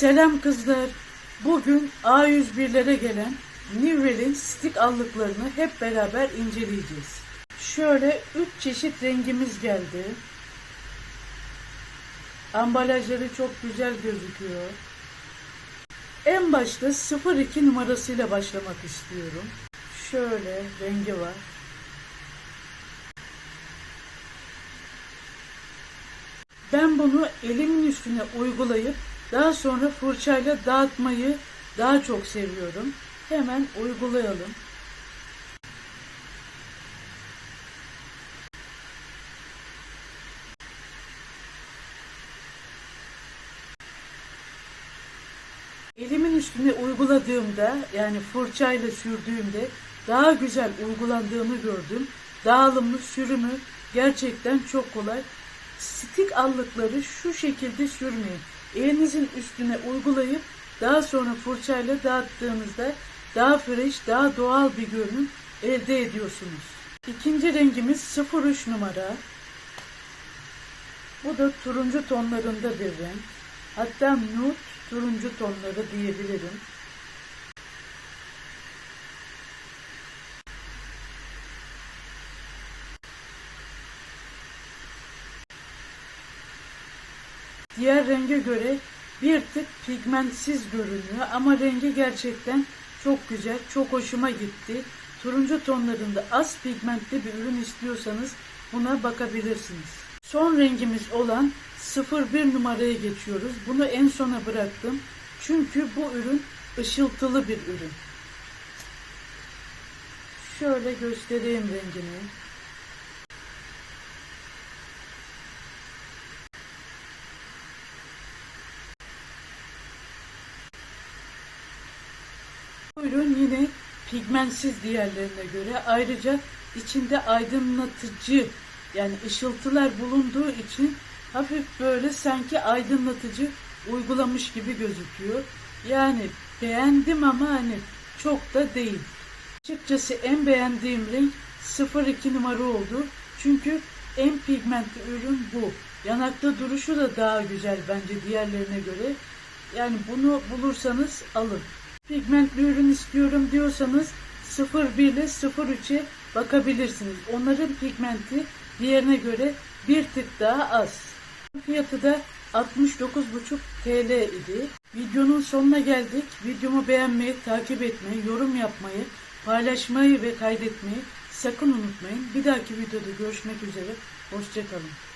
Selam kızlar. Bugün A101'lere gelen Nivell'in stik allıklarını hep beraber inceleyeceğiz. Şöyle 3 çeşit rengimiz geldi. Ambalajları çok güzel gözüküyor. En başta 02 numarasıyla başlamak istiyorum. Şöyle rengi var. Ben bunu elimin üstüne uygulayıp daha sonra fırçayla dağıtmayı daha çok seviyorum. Hemen uygulayalım. Elimin üstüne uyguladığımda yani fırçayla sürdüğümde daha güzel uygulandığını gördüm. Dağılımı, sürümü gerçekten çok kolay. Stik allıkları şu şekilde sürmeyin. Elinizin üstüne uygulayıp daha sonra fırçayla dağıttığınızda daha fresh, daha doğal bir görünüm elde ediyorsunuz. İkinci rengimiz 03 numara. Bu da turuncu tonlarında bir renk. Hatta nude turuncu tonları diyebilirim. Diğer renge göre bir tık pigmentsiz görünüyor ama rengi gerçekten çok güzel, çok hoşuma gitti. Turuncu tonlarında az pigmentli bir ürün istiyorsanız buna bakabilirsiniz. Son rengimiz olan 01 numaraya geçiyoruz. Bunu en sona bıraktım. Çünkü bu ürün ışıltılı bir ürün. Şöyle göstereyim rengini. Bu ürün yine pigmentsiz diğerlerine göre ayrıca içinde aydınlatıcı yani ışıltılar bulunduğu için hafif böyle sanki aydınlatıcı uygulamış gibi gözüküyor. Yani beğendim ama hani çok da değil. Açıkçası en beğendiğim renk 02 numara oldu. Çünkü en pigmentli ürün bu. Yanakta duruşu da daha güzel bence diğerlerine göre. Yani bunu bulursanız alın. Pigmentli ürün istiyorum diyorsanız 01 ile 03'e bakabilirsiniz. Onların pigmenti diğerine göre bir tık daha az. Fiyatı da 69,5 TL idi. Videonun sonuna geldik. Videomu beğenmeyi, takip etmeyi, yorum yapmayı, paylaşmayı ve kaydetmeyi sakın unutmayın. Bir dahaki videoda görüşmek üzere. Hoşçakalın.